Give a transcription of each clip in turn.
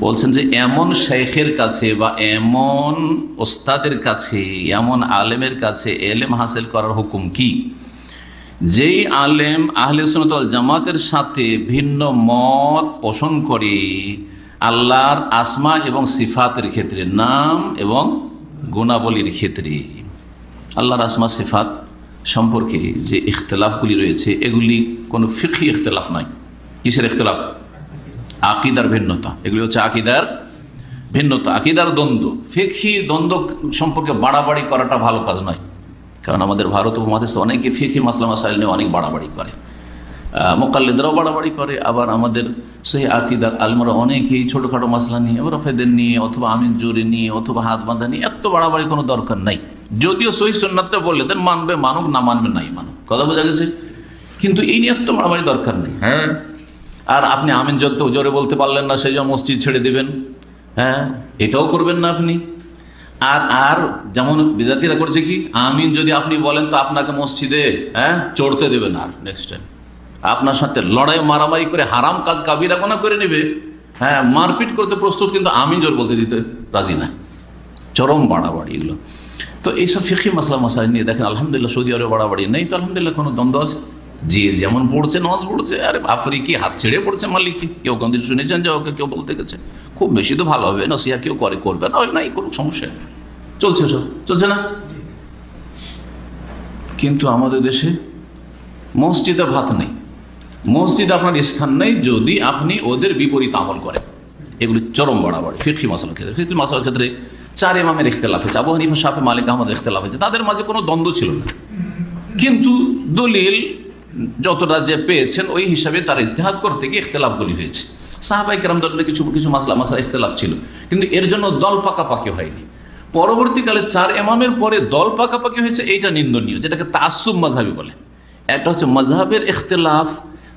বলছেন যে, এমন শেখের কাছে বা এমন ওস্তাদের কাছে, এমন আলেমের কাছে এলেম হাসিল করার হুকুম কি? যেই আলেম আহলে সুনতল জামাতের সাথে ভিন্ন মত পোষণ করে, আল্লাহর আসমা এবং সিফাতের ক্ষেত্রে, নাম এবং গুণাবলীর ক্ষেত্রে, আল্লাহর আসমা, সিফাত সম্পর্কে যে ইখতলাফগুলি রয়েছে, এগুলি কোনো ফিকি ইখতলাফ নয়। কিসের ইখতলাফ? আকিদার ভিন্নতা। এগুলি হচ্ছে আকিদার ভিন্নতা। আকিদার দ্বন্দ্ব। ফিকি দ্বন্দ্ব সম্পর্কে বাড়াবাড়ি করাটা ভালো কাজ নয়। কারণ আমাদের ভারত উপমহাদেশে অনেকে ফিকি মাসলা মাসাইল নিয়ে অনেক বাড়াবাড়ি করে। মোকাল্লিদরাও বাড়াবাড়ি করে। আবার আমাদের সেই আকিদার আলমারা অনেকেই ছোটোখাটো মশলা নিয়ে রফেদের নিয়ে, অথবা আমিন জোরে নিয়ে, অথবা হাত বাঁধা নিয়ে এত বাড়াবাড়ি কোনো দরকার নাই। যদিও সহি সন্ন্যাতটা বললে দেন মানবে মানুক, না মানবে নাই মানুক। কথা বোঝা গেছে? কিন্তু এই নিয়ে এত বাড়াবাড়ি দরকার নেই। হ্যাঁ? আর আপনি আমিন যত জোরে বলতে পারলেন না, সেই জন্য মসজিদ ছেড়ে দেবেন। হ্যাঁ এটাও করবেন না আপনি। আর আর যেমন বিদ্যার্থীরা করছে কি, আমিন যদি আপনি বলেন, তো আপনাকে মসজিদে হ্যাঁ চড়তে দেবেন আর নেক্সট টাইম আপনার সাথে লড়াই, মারামারি করে হারাম কাজ কাবিরা গোনা করে নেবে। হ্যাঁ মারপিট করতে প্রস্তুত, কিন্তু আমিন জোর বলতে দিতে রাজি না। চরম বাড়াবাড়ি এগুলো। তো এইসব ফিকি মশলা মশাই নিয়ে দেখেন, আলহামদুলিল্লাহ সৌদি আরবে বাড়াবাড়ি নেই, তো আলহামদুলিল্লাহ কোনো দ্বন্দ্ব আছে? যে যেমন পড়ছে নজ পড়ছে, আরে আফ্রিকি হাত ছেড়ে পড়ছে মালিকি কেউ কোনদিন শুনেছেন যে ওকে কেউ বলতে গেছে? খুব বেশি তো ভালো হবে নসিয়া কেউ করে, করবে না নাই কোনো সমস্যা চলছে সব, চলছে না? কিন্তু আমাদের দেশে মসজিদে ভাত নেই। মসজিদ আপনার স্থান নেই যদি আপনি ওদের বিপরীত আমল করেন। এগুলি চরম বাড়াবাড়ি ফিরকি মশলার ক্ষেত্রে ফিরকি মশলার ক্ষেত্রে চার ইমামের ইখতলাফ হয়েছে, আবু হানিফা, শাফে, মালিক, আহমদের ইখতলাফ হয়েছে, তাদের মাঝে কোনো দ্বন্দ্ব ছিল না। কিন্তু দলিল যতটা যে পেয়েছেন, ওই হিসাবে তার ইস্তেহাদ করতে গিয়ে ইখতলাফগুলি হয়েছে। সাহাবাই কেরাম দলের কিছু কিছু মাসলা মাসলা ইখতলাফ ছিল। কিন্তু এর জন্য দল পাকাপাকি হয়নি। পরবর্তীকালে চার এমামের পরে দল পাকাপাকি হয়েছে, এইটা নিন্দনীয়, যেটাকে তাসুব মাঝহাবি বলে। একটা হচ্ছে মজহাবের ইখতলাফ।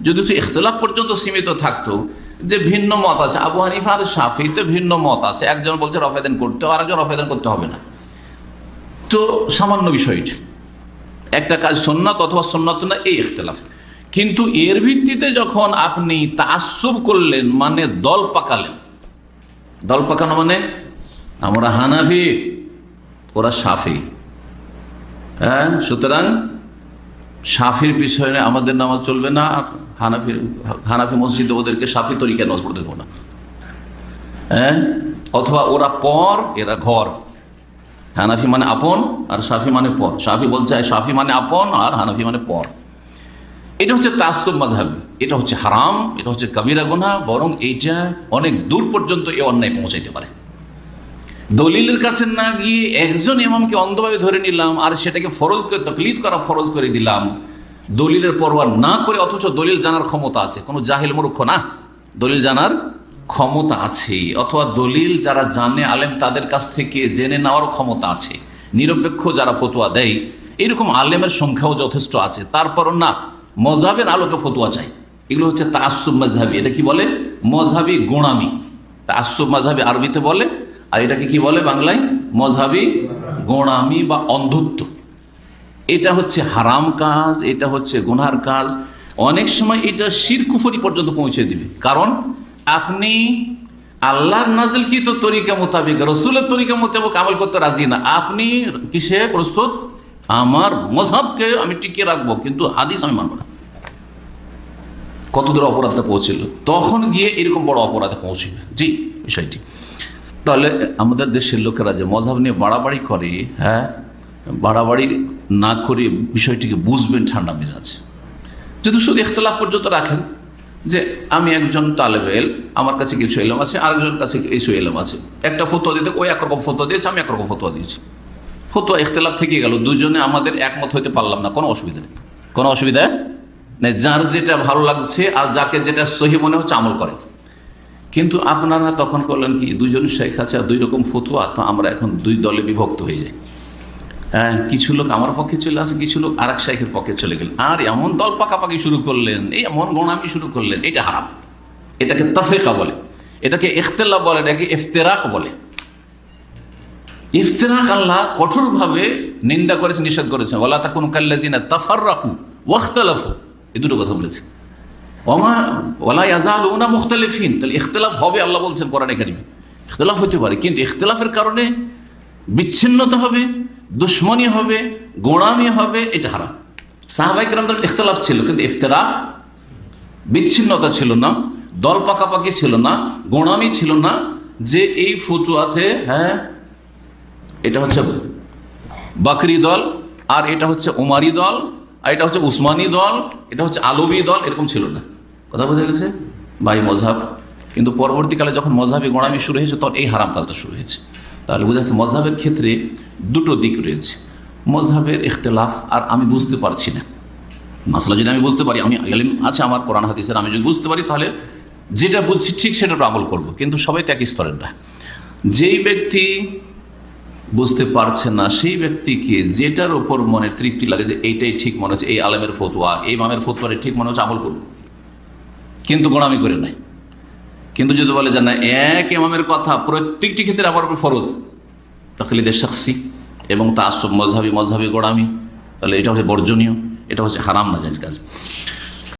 যদি ইখতলাফ পর্যন্ত সীমিত থাকতো, যে ভিন্ন মত আছে, আবু হানিফা আর শাফিতে ভিন্ন মত আছে। একজন বলছে রফেদান করতে হবে, আরেকজন রফেদান করতে হবে না। তো সামান্য বিষয়টি একটা কাজ সন্ন্যত অথবা সন্ন্যত না, এই ইখতলাফ। কিন্তু এর ভিত্তিতে যখন আপনি তাসুব করলেন মানে দল পাকালেন। দল পাকানো মানে আমরা হানাফি, ওরা সাফি। হ্যাঁ সুতরাং সাফির পিছনে আমাদের নামাজ চলবে না, আর হানাফি মসজিদে ওদেরকে সাফি তরিকায় নামাজ পড়তে দেবো না। হ্যাঁ অথবা ওরা পর, এরা ঘর। হানাফি মানে আপন আর সাফি মানে পর। সাফি বলছে, সাফি মানে আপন আর হানাফি মানে পর। এটা হচ্ছে তাসব মাঝহাবি এটা হচ্ছে হারাম, এটা হচ্ছে কামিরা গোনা বরং এইটা অনেক দূর পর্যন্ত এ অন্যায় পৌঁছাইতে পারে। দলিলের কাছে না গিয়ে একজন ইমামকে অন্ধভাবে ধরে নিলাম আর সেটাকে ফরজ করে, তকলিদ করা ফরজ করে দিলাম, দলিলের পরোয়া না করে অথচ দলিল জানার ক্ষমতা আছে। কোনো জাহিল মূর্খ না। দলিল জানার ক্ষমতা আছে অথবা দলিল যারা জানে, আলেম তাদের কাছ থেকে জেনে নেওয়ার ক্ষমতা আছে, নিরপেক্ষ যারা ফতোয়া দেয়, এরকম আলেমের সংখ্যাও যথেষ্ট আছে। তারপরও না মজাবের আলোকে ফতোয়া চাই। এগুলো হচ্ছে তাসুব মজহাবি এটা কি বলে? মজহাবি গোড়ামি তাসুব মজহাবি আরবিতে বলে, আর এটাকে কি বলে বাংলায়? মজহাবি গোড়ামি বা অন্ধত্ব। এটা হচ্ছে হারাম কাজ, এটা হচ্ছে গুনহার কাজ। অনেক সময় এটা শিরকুফরি পর্যন্ত পৌঁছে দিবে। কারণ আপনি আল্লাহর নাজিল কি তো তরিকা মোতাবেক, রসুলের তরিকা মোতাবেক আমল করতে রাজি না। আপনি কিসে প্রস্তুত? আমার মজহাবকে আমি টিকিয়ে রাখব, কিন্তু হাদিস আমি মানব না। কত দূর অপরাধটা পৌঁছিল? তখন গিয়ে এরকম বড় অপরাধে পৌঁছবে জি, বিষয়টি। তাহলে আমাদের দেশের লোকেরা যে মজাব নিয়ে বাড়াবাড়ি করে হ্যাঁ বাড়াবাড়ি না করে বিষয়টিকে বুঝবেন ঠান্ডা মেজাজ। যদি শুধু ইখতলাফ পর্যন্ত রাখেন যে আমি একজন তালেবেল, আমার কাছে কিছু এলম আছে, আরেকজনের কাছে কিছু এলম আছে। একটা ফতোয়া দিতে, ওই একরকম ফতোয়া দিয়েছে, আমি একরকম ফতোয়া দিয়েছি। ফতোয়া ইখতলাফ থেকে গেল, দুজনে আমাদের একমত হইতে পারলাম না, কোনো অসুবিধা নেই। কোনো অসুবিধা নেই, যার যেটা ভালো লাগছে আর যাকে যেটা সহি মনে হচ্ছে আমল করে। কিন্তু আপনারা তখন করলেন কি, দুজন শেখ আছে আর দুই রকম ফতুয়া, তো আমরা এখন দুই দলে বিভক্ত হয়ে যাই। কিছু লোক আমার পক্ষে চলে আসে, কিছু লোক আর এক শেখের পক্ষে চলে গেল। আর এমন দল পাকাপাকি শুরু করলেন, এই এমন গোনামি শুরু করলেন এটা হারাম। এটাকে তফেকা বলে, এটাকে ইখতলা বলে, এটাকে ইফতেরাক বলে। ইফতেরাক আল্লাহ কঠোরভাবে নিন্দা করেছে, নিষেধ করেছে। ওলা তা কোন কাল্লাজিনা তাফার রাখু ওয়াখতালাফু। এই দুটো কথা বলেছে। ওমা ওলা ইয়াজাল ওনা মুখতালিফিন। তাহলে ইখতলাফ হবে, আল্লাহ বলছেন কোরআনে কারিমে। ইখতলাফ হতে পারে, কিন্তু ইখতলাফের কারণে বিচ্ছিন্নতা হবে। দুশ্মনী হবে, গোড়ামি হবে, এটা হারাম। সাহাবাই কেরামদের ইখতলাফ ছিল, কিন্তু ইফতেরা বিচ্ছিন্নতা ছিল না, দল পাকাপাকি ছিল না, গোড়ামি ছিল না, যে এই ফতুয়াতে হ্যাঁ এটা হচ্ছে বাকরি দল, আর এটা হচ্ছে উমারি দল, আর এটা হচ্ছে উসমানী দল, এটা হচ্ছে আলবি দল, এরকম ছিল না। কথা বোঝা গেছে? বাই মজাব। কিন্তু পরবর্তীকালে যখন মজাবে গোড়ামি শুরু হয়েছে, তখন এই হারাম কাজটা শুরু হয়েছে। তাহলে বোঝা যাচ্ছে মজাবের ক্ষেত্রে দুটো দিক রয়েছে। মজাবের ইখতলাফ আর আমি বুঝতে পারছি না। মাসলা যদি আমি বুঝতে পারি, আমি এলিম আছে আমার, কোরআন, হাদিসের, আমি যদি বুঝতে পারি তাহলে যেটা বুঝছি ঠিক সেটা আমল করব। কিন্তু সবাই তো এক স্তরের না। যেই ব্যক্তি বুঝতে পারছে না, সেই ব্যক্তিকে যেটার ওপর মনের তৃপ্তি লাগে যে এইটাই ঠিক মনে হচ্ছে, এই আলেমের ফতোয়া, এই মামের ফতোয়ারে ঠিক মনে হচ্ছে, আমল করব। কিন্তু গোড়ামি করে নাই। কিন্তু যদি বলে যে না, এক ইমামের কথা প্রত্যেকটি ক্ষেত্রে আমার উপর ফরজ তখলিদের শাকসি এবং তা আসব মজহাবি মজহাবি গোড়ামি, তাহলে এটা হচ্ছে বর্জনীয়, এটা হচ্ছে হারাম না জায়জ কাজ।